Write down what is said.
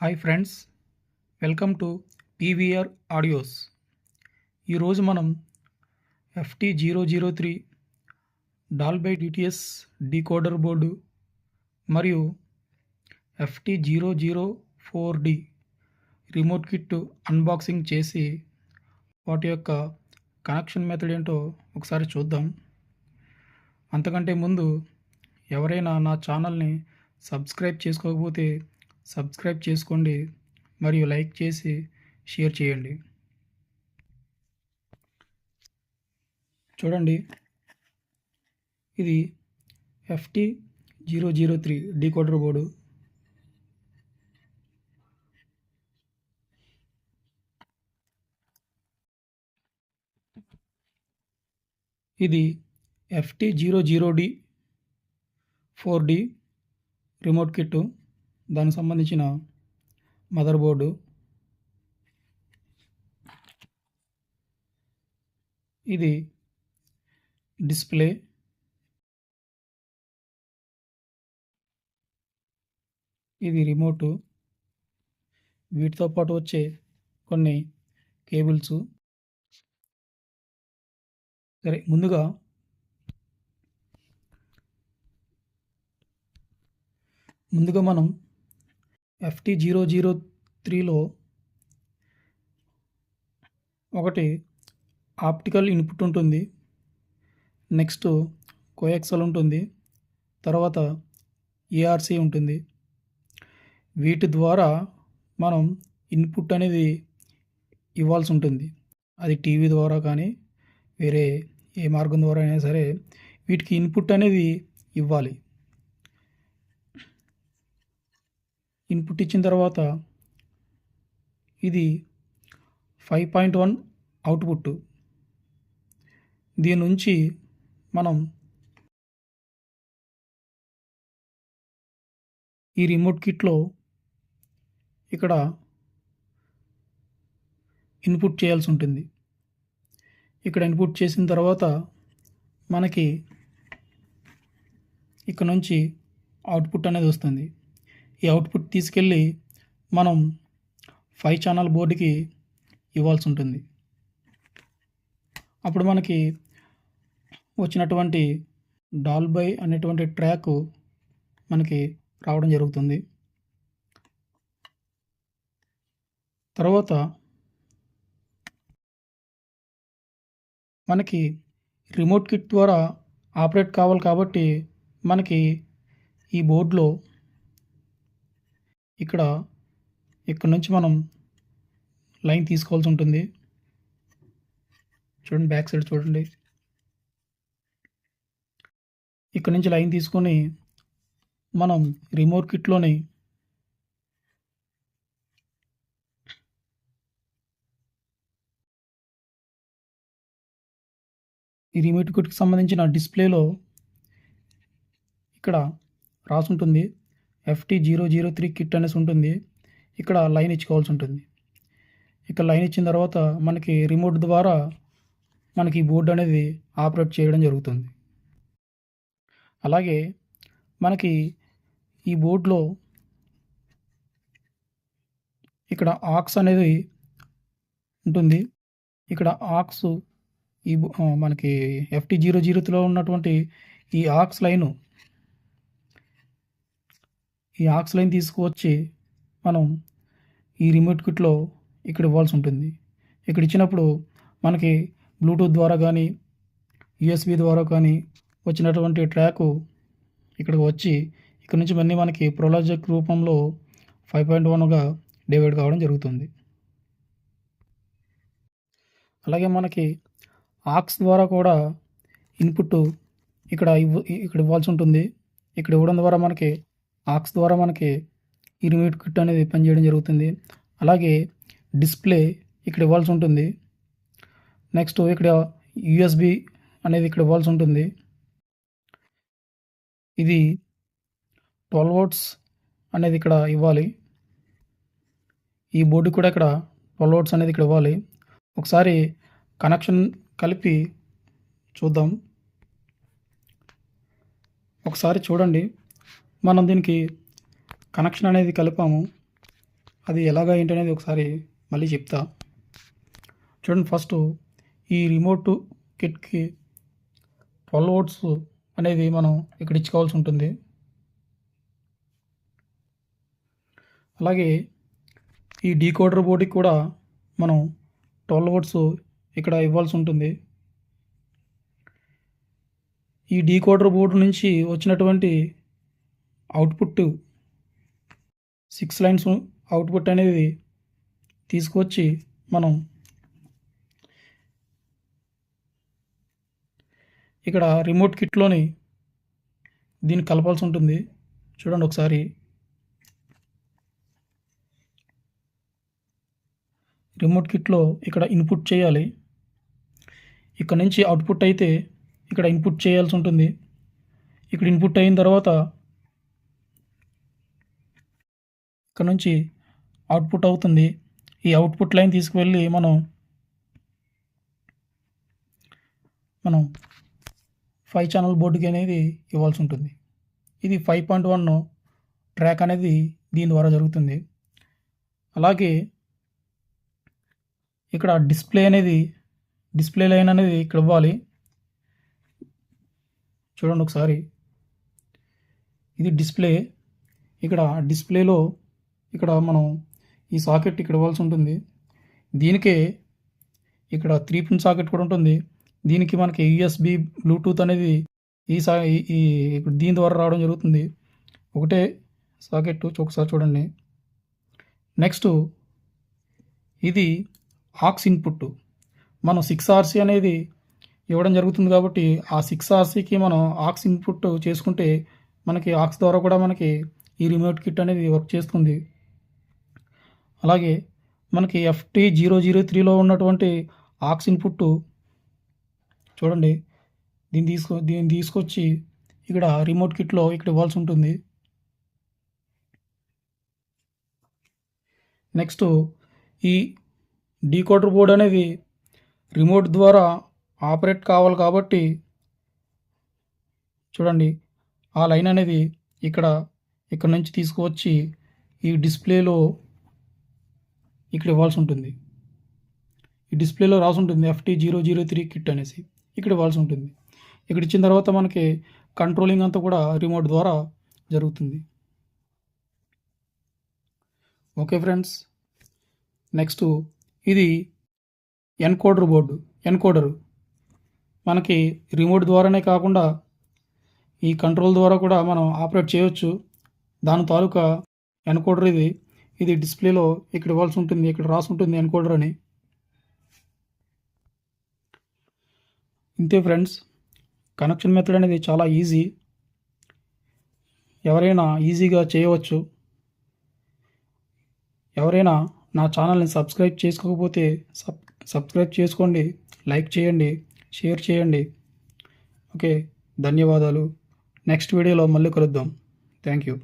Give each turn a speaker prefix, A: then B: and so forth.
A: Hi friends welcome to PVR audios. ఈరోజు మనం FT zero zero three Dolby DTS decoder board మరియు FT zero zero four D remote kit unboxing చేసి వాటి యొక్క connection method ఏంటో ఒకసారి చూద్దాం. అంతకంటే ముందు ఎవరైనా నా ఛానల్ని సబ్స్క్రైబ్ చేసుకోకపోతే సబ్స్క్రైబ్ చేసుకోండి మరియు లైక్ చేసి షేర్ చేయండి. చూడండి. ఇది FT zero zero three decoder board. ఇది FT zero zero D four D remote kit. దానికి సంబంధించిన మదర్ బోర్డు. ఇది డిస్ప్లే. ఇది రిమోటు. వీటితో పాటు వచ్చే కొన్ని కేబుల్స్. సరే ముందుగా ముందుగా మనం ఎఫ్టీ జీరో జీరో త్రీలో ఒకటి ఆప్టికల్ ఇన్పుట్ ఉంటుంది. నెక్స్ట్ కోయాక్సల్ ఉంటుంది. తర్వాత ఏఆర్సీ ఉంటుంది. వీటి ద్వారా మనం ఇన్పుట్ అనేది ఇవ్వాల్సి ఉంటుంది. అది టీవీ ద్వారా కానీ వేరే ఏ మార్గం ద్వారా అయినా సరే వీటికి ఇన్పుట్ అనేది ఇవ్వాలి. ఇన్పుట్ ఇచ్చిన తర్వాత ఇది ఫైవ్ పాయింట్ వన్ అవుట్పుట్ దీని నుంచి మనం ఈ రిమోట్ కిట్లో ఇక్కడ ఇన్పుట్ చేయాల్సి ఉంటుంది. ఇక్కడ ఇన్పుట్ చేసిన తర్వాత మనకి ఇక్కడ నుంచి అవుట్పుట్ అనేది వస్తుంది. ఈ అవుట్పుట్ తీసుకెళ్ళి మనం ఫైవ్ ఛానల్ బోర్డుకి ఇవ్వాల్సి ఉంటుంది. అప్పుడు మనకి వచ్చినటువంటి డాల్బై అనేటువంటి ట్రాక్ మనకి రావడం జరుగుతుంది. తర్వాత మనకి రిమోట్ కిట్ ద్వారా ఆపరేట్ కావాలి కాబట్టి మనకి ఈ బోర్డులో ఇక్కడ ఇక్కడ నుంచి మనం లైన్ తీసుకోవాల్సి ఉంటుంది. చూడండి బ్యాక్ సైడ్ చూడండి. ఇక్కడ నుంచి లైన్ తీసుకొని మనం రిమోట్ కిట్లోని ఈ రిమోట్ కిట్కి సంబంధించిన డిస్ప్లేలో ఇక్కడ రాసుంటుంది. FT zero zero three kit అనేసి ఉంటుంది. ఇక్కడ లైన్ ఇచ్చుకోవాల్సి ఉంటుంది. ఇక్కడ లైన్ ఇచ్చిన తర్వాత మనకి రిమోట్ ద్వారా మనకి బోర్డు అనేది ఆపరేట్ చేయడం జరుగుతుంది. అలాగే మనకి ఈ బోర్డులో ఇక్కడ ఆక్స్ అనేది ఉంటుంది. ఇక్కడ ఆక్స్ ఈ మనకి ఎఫ్టీ జీరో జీరోలో ఉన్నటువంటి ఈ ఆక్స్ లైను ఈ ఆక్స్ లైన్ తీసుకువచ్చి మనం ఈ రిమోట్ కిట్లో ఇక్కడ ఇవ్వాల్సి ఉంటుంది. ఇక్కడ ఇచ్చినప్పుడు మనకి బ్లూటూత్ ద్వారా కానీ యూఎస్బి ద్వారా కానీ వచ్చినటువంటి ట్రాకు ఇక్కడికి వచ్చి ఇక్కడ నుంచి మళ్ళీ మనకి ప్రొలాజెక్ రూపంలో ఫైవ్ పాయింట్ వన్గా డివైడ్ కావడం జరుగుతుంది. అలాగే మనకి ఆక్స్ ద్వారా కూడా ఇన్పుట్ ఇక్కడ ఇవ్వ ఇక్కడ ఇవ్వాల్సి ఉంటుంది. ఇక్కడ ఇవ్వడం ద్వారా మనకి ఆక్స్ ద్వారా మనకి ఈ కిట్ అనేది పనిచేయడం జరుగుతుంది. అలాగే డిస్ప్లే ఇక్కడ ఇవ్వాల్సి ఉంటుంది. నెక్స్ట్ ఇక్కడ యూఎస్బి అనేది ఇక్కడ ఇవ్వాల్సి ఉంటుంది. ఇది ట్వెల్వ్ ఓట్స్ అనేది ఇక్కడ ఇవ్వాలి. ఈ బోర్డు కూడా ఇక్కడ ట్వెల్వ్ ఓట్స్ అనేది ఇక్కడ ఇవ్వాలి. ఒకసారి కనెక్షన్ కలిపి చూద్దాం. ఒకసారి చూడండి. మనం దీనికి కనెక్షన్ అనేది కలిపాము. అది ఎలాగా అనేది ఒకసారి మళ్ళీ చెప్తా. చూడండి ఫస్ట్ ఈ రిమోట్ కిట్కి ట్వెల్వ్ ఓట్స్ అనేది మనం ఇక్కడ ఇచ్చుకోవాల్సి ఉంటుంది. అలాగే ఈ డీకోడర్ బోర్డుకి కూడా మనం ట్వెల్వ్ ఓట్స్ ఇక్కడ ఇవ్వాల్సి ఉంటుంది. ఈ డీకోడర్ బోర్డు నుంచి వచ్చినటువంటి అవుట్పుట్ సిక్స్ లైన్స్ అవుట్పుట్ అనేది తీసుకొచ్చి మనం ఇక్కడ రిమోట్ కిట్లోని దీన్ని కలపాల్సి ఉంటుంది. చూడండి ఒకసారి. రిమోట్ కిట్లో ఇక్కడ ఇన్పుట్ చేయాలి. ఇక్కడ నుంచి అవుట్పుట్ అయితే ఇక్కడ ఇన్పుట్ చేయాల్సి ఉంటుంది. ఇక్కడ ఇన్పుట్ అయిన తర్వాత ఇక్కడ నుంచి అవుట్పుట్ అవుతుంది. ఈ అవుట్పుట్ లైన్ తీసుకువెళ్ళి మనం మనం ఫైవ్ ఛానల్ బోర్డుకి అనేది ఇవ్వాల్సి ఉంటుంది. ఇది ఫైవ్ పాయింట్ వన్ ట్రాక్ అనేది దీని ద్వారా జరుగుతుంది. అలాగే ఇక్కడ డిస్ప్లే అనేది డిస్ప్లే లైన్ అనేది ఇక్కడ ఇవ్వాలి. చూడండి ఒకసారి. ఇది డిస్ప్లే ఇక్కడ డిస్ప్లేలో ఇక్కడ మనం ఈ సాకెట్ ఇక్కడ ఇవ్వాల్సి ఉంటుంది. దీనికే ఇక్కడ త్రీ పిన్ సాకెట్ కూడా ఉంటుంది. దీనికి మనకి యూఎస్బి బ్లూటూత్ అనేది ఈ సా ఈ- ఇప్పుడు దీని ద్వారా రావడం జరుగుతుంది. ఒకటే సాకెట్ ఒకసారి చూడండి. నెక్స్ట్ ఇది ఆక్స్ ఇన్పుట్ మనం సిక్స్ ఆర్సీ అనేది ఇవ్వడం జరుగుతుంది కాబట్టి ఆ సిక్స్ ఆర్సీకి మనం ఆక్స్ ఇన్పుట్ చేసుకుంటే మనకి ఆక్స్ ద్వారా కూడా మనకి ఈ రిమోట్ కిట్ అనేది వర్క్ చేస్తుంది. అలాగే మనకి ఎఫ్టీ జీరో జీరో త్రీలో ఉన్నటువంటి ఆక్స్ ఇన్పుట్ చూడండి. దీన్ని తీసుకో దీన్ని తీసుకొచ్చి ఇక్కడ రిమోట్ కిట్లో ఇక్కడ ఇవ్వాల్సి ఉంటుంది. నెక్స్ట్ ఈ డీకోడర్ బోర్డ్ అనేది రిమోట్ ద్వారా ఆపరేట్ కావాలి కాబట్టి చూడండి. ఆ లైన్ అనేది ఇక్కడ ఇక్కడ నుంచి తీసుకువచ్చి ఈ డిస్ప్లేలో ఇక్కడ ఇవ్వాల్సి ఉంటుంది. ఈ డిస్ప్లేలో రాసి ఉంటుంది FT zero zero three kit అనేసి. ఇక్కడ ఇవ్వాల్సి ఉంటుంది. ఇక్కడ ఇచ్చిన తర్వాత మనకి కంట్రోలింగ్ అంతా కూడా రిమోట్ ద్వారా జరుగుతుంది. ఓకే ఫ్రెండ్స్ నెక్స్ట్ ఇది ఎన్కోడర్ బోర్డు ఎన్కోడరు మనకి రిమోట్ ద్వారానే కాకుండా ఈ కంట్రోల్ ద్వారా కూడా మనం ఆపరేట్ చేయవచ్చు దాని తాలూకా ఎన్కోడర్ ఇది. ఇది డిస్ప్లేలో ఇక్కడ ఇవ్వాల్సి ఉంటుంది ఇక్కడ రాసి ఉంటుంది ఎన్కోడర్ అని. ఇంతే ఫ్రెండ్స్ కనెక్షన్ మెథడ్ అనేది చాలా ఈజీ. ఎవరైనా ఈజీగా చేయవచ్చు. ఎవరైనా నా ఛానల్ని సబ్స్క్రైబ్ చేసుకోకపోతే సబ్ సబ్స్క్రైబ్ చేసుకోండి లైక్ చేయండి షేర్ చేయండి. ఓకే ధన్యవాదాలు. నెక్స్ట్ వీడియోలో మళ్ళీ కలుద్దాం. Thank you.